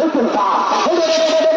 我滚吧，我滚。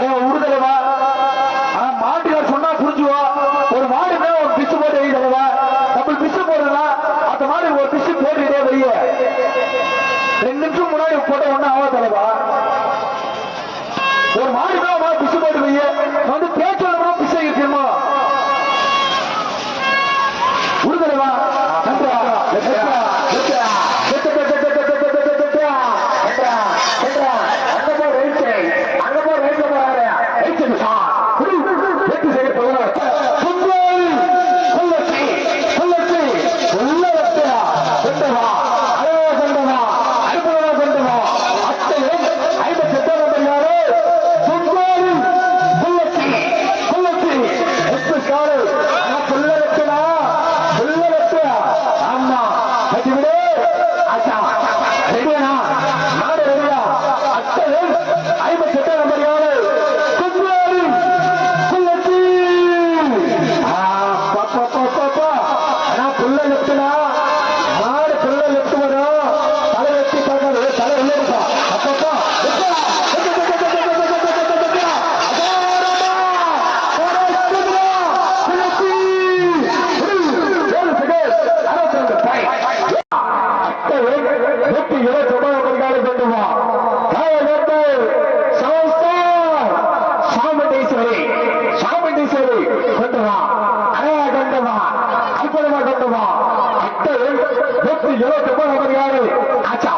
அவன் உருதலவா அவன் மாட்டுக்கார் சொன்னா புரிஞ்சுவா? ஒரு மாடு ஒரு பிசு போட்டு எழுதலவா நம்ம பிசு போடுறா அந்த மாடு ஒரு பிசு போட்டுட்டே வெளிய ரெண்டு நிமிஷம் முன்னாடி போட்ட ஒண்ணு ஆகாதலவா ஒரு மாடு பிசு போட்டு வெளியே ஐம்பத்தி எட்டாவது ఎవరు చెప్పడం ఒకటి కాదు అచ్చా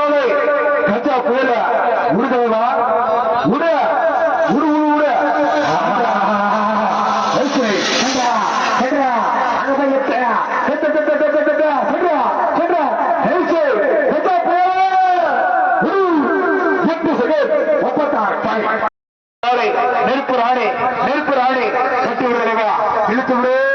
கஜாவை கஜா புயல உருதவா உட உரு உரு உட. நெருப்பு ராணி நெருப்பு ராணி கட்டி விடுதலைவா இழுத்து விடு.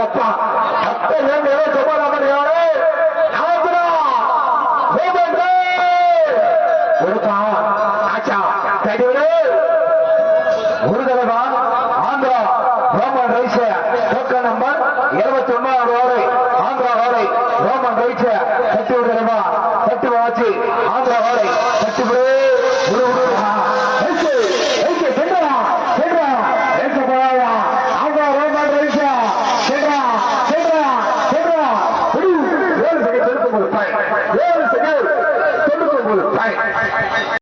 அப்பா அப்ப நான் நிலை சமாதானம் யாரோ? ஏழு செகண்ட். தொண்ணூத்தி ஒன்பது